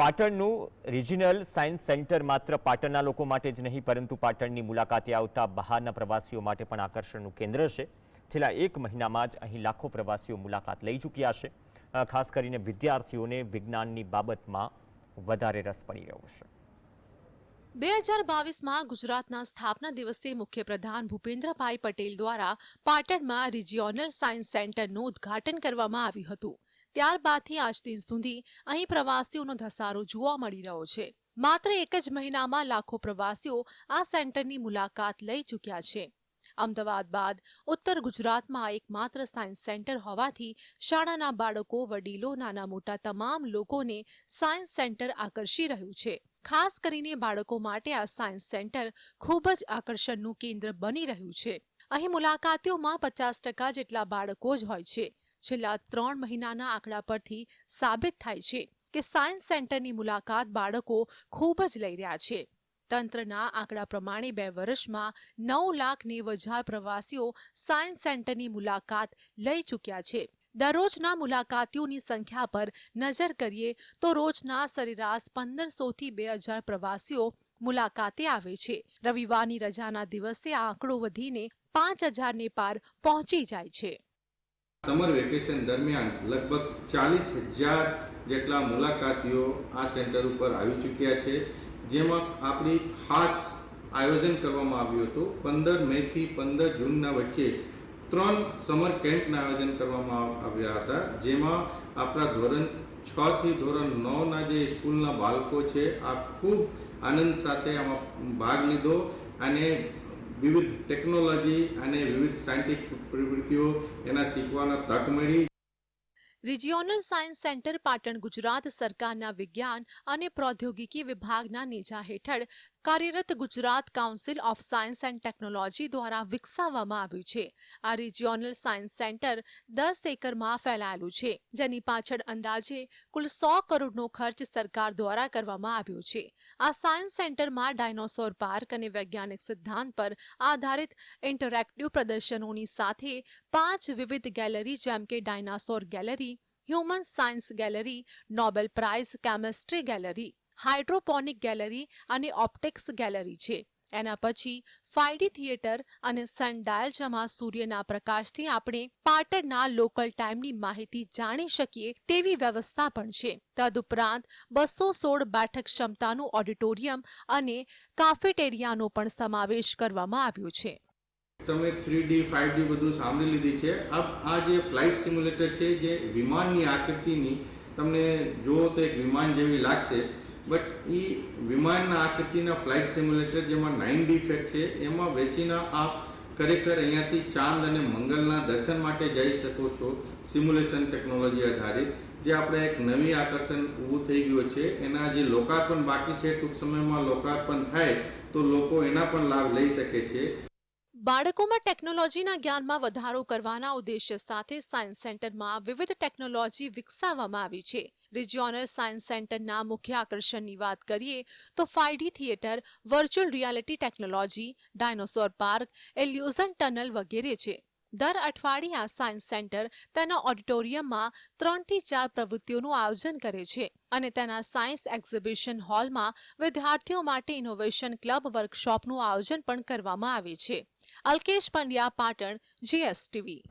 પાટણનું regional science centre માત્ર પાટણના લોકો માટે જ નહીં, પરંતુ પાટણની મુલાકાતે આવતા બહારના પ્રવાસીઓ માટે પણ આકર્ષણનું કેન્દ્ર છે. છેલ્લા એક મહિનામાં જ અહીં લાખો પ્રવાસીઓ મુલાકાત લઈ ચૂક્યા છે. ખાસ કરીને વિદ્યાર્થીઓને વિજ્ઞાનની બાબતમાં વધારે રસ પડી રહ્યો છે. બે હજાર બાવીસમાં ગુજરાતના સ્થાપના દિવસે મુખ્યપ્રધાન ભૂપેન્દ્રભાઈ પટેલ દ્વારા પાટણમાં રિજિયોનલ સાયન્સ સેન્ટરનું ઉદ્ઘાટન કરવામાં આવ્યું હતું. ત્યારબાદથી આજ દિન સુધી અહીં પ્રવાસીઓનો ધસારો જોવા મળી રહ્યો છે. માત્ર એક જ મહિનામાં લાખો પ્રવાસીઓ આ સેન્ટરની મુલાકાત લઈ ચૂક્યા છે. અમદાવાદ બાદ ઉત્તર ગુજરાતમાં એકમાત્ર સાયન્સ સેન્ટર હોવાથી શાળાના બાળકો, વડીલો, નાના મોટા તમામ લોકોને સાયન્સ સેન્ટર આકર્ષી રહ્યું છે. ખાસ કરીને બાળકો માટે આ સાયન્સ સેન્ટર ખૂબ જ આકર્ષણનું કેન્દ્ર બની રહ્યું છે. અહીં મુલાકાતીઓમાં પચાસ ટકા જેટલા બાળકો જ હોય છે. છેલ્લા ત્રણ મહિનાના આંકડા પરથી સાબિત થાય છે કે સાયન્સ સેન્ટરની મુલાકાત બાળકો ખૂબ જ લઈ રહ્યા છે. તંત્રના આંકડા પ્રમાણે બે વર્ષમાં નવ લાખ નેવ હજાર પ્રવાસીઓ સાયન્સ સેન્ટરની મુલાકાત લઈ ચૂક્યા છે. દરરોજના મુલાકાતીઓની સંખ્યા પર નજર કરીએ તો રોજના સરેરાશ પંદરસોથી બે હજાર પ્રવાસીઓ મુલાકાતે આવે છે. રવિવારની રજાના દિવસે આંકડો વધીને પાંચ હજારને પાર પહોંચી જાય છે. સમર વેકેશન દરમિયાન લગભગ ચાલીસ હજાર જેટલા મુલાકાતીઓ આ સેન્ટર ઉપર આવી ચૂક્યા છે. જેમાં આપણી ખાસ આયોજન કરવામાં આવ્યું હતું. પંદર મેથી પંદર જૂનના વચ્ચે ત્રણ સમર કેમ્પના આયોજન કરવામાં આવ્યા હતા. જેમાં આપણા ધોરણ છ થી ધોરણ નવના જે સ્કૂલના બાળકો છે, આ ખૂબ આનંદ સાથે આમાં ભાગ લીધો અને વિવિધ ટેકનોલોજી અને વિવિધ સાયન્ટિફિક પ્રવૃત્તિઓ એના શીખવાના તક મળી. Regional science centre Patan Gujarat સરકારના વિજ્ઞાન અને પ્રૌદ્યોગિકી વિભાગના નેજા હેઠળ કાર્યરત Gujarat council of science and technology દ્વારા વિકસાવવામાં આવ્યું છે. આ રિજિયોનલ સાયન્સ સેન્ટર દસ એકરમાં ફેલાયેલું છે, જેની પાછળ અંદાજે કુલ સો કરોડનો ખર્ચ સરકાર દ્વારા કરવામાં આવ્યો છે. આ સાયન્સ સેન્ટરમાં ડાયનોસોર પાર્ક અને વૈજ્ઞાનિક સિદ્ધાંત પર આધારિત ઇન્ટરેક્ટિવ પ્રદર્શનોની સાથે પાંચ વિવિધ ગેલેરી જેમ કે dinosaur gallery human science gallery Nobel prize chemistry gallery hydroponic gallery અને ઓપ્ટિક્સ ગેલેરી છે. એના પછી ફાઈડી થિયેટર અને સનડાયલ, જેમાં સૂર્યના પ્રકાશથી આપણે પાટણના લોકલ ટાઈમની માહિતી જાણી શકીએ તેવી વ્યવસ્થા પણ છે. તદુપરાંત બસો સોળ બેઠક ક્ષમતાનું ઓડિટોરિયમ અને કાફેટેરિયાનો પણ સમાવેશ કરવામાં આવ્યો છે. તમે થ્રી ડી ફાઇવ ડી બધું સાંભળી લીધી છે. અબ આ જે ફ્લાઇટ સિમ્યુલેટર છે, જે વિમાનની આકૃતિની તમને જુઓ તો એક વિમાન જેવી લાગશે. બટ એ વિમાનના આકૃતિના ફ્લાઇટ સિમ્યુલેટર જેમાં નાઇન ડિફેક્ટ છે, એમાં બેસીને આપ ખરેખર અહીંયાથી ચાંદ અને મંગલના દર્શન માટે જઈ શકો છો સિમ્યુલેશન ટેકનોલોજી આધારિત. જે આપણે એક નવી આકર્ષણ ઊભું થઈ ગયું છે, એના જે લોકાર્પણ બાકી છે, ટૂંક સમયમાં લોકાર્પણ થાય તો લોકો એના પણ લાભ લઈ શકે છે. બાળકોમાં ટેકનોલોજીના જ્ઞાનમાં વધારો કરવાના ઉદ્દેશ્ય સાથે સાયન્સ સેન્ટરમાં વિવિધ ટેકનોલોજી વિકસાવવામાં આવી છે. રિજિયોનલ સાયન્સ સેન્ટરના મુખ્ય આકર્ષણની વાત કરીએ તો ફાઈડી theatre virtual reality technology dinosaur park illusion tunnel વગેરે છે. દર અઠવાડિયે આ સાયન્સ સેન્ટર તેના ઓડિટોરિયમમાં ત્રણથી ચાર પ્રવૃત્તિઓનું આયોજન કરે છે અને તેના સાયન્સ એક્ઝિબિશન હોલમાં વિદ્યાર્થીઓ માટે ઇનોવેશન ક્લબ વર્કશોપનું આયોજન પણ કરવામાં આવે છે. અલ્કેશ પંડ્યા પાટણ જીએસટીવી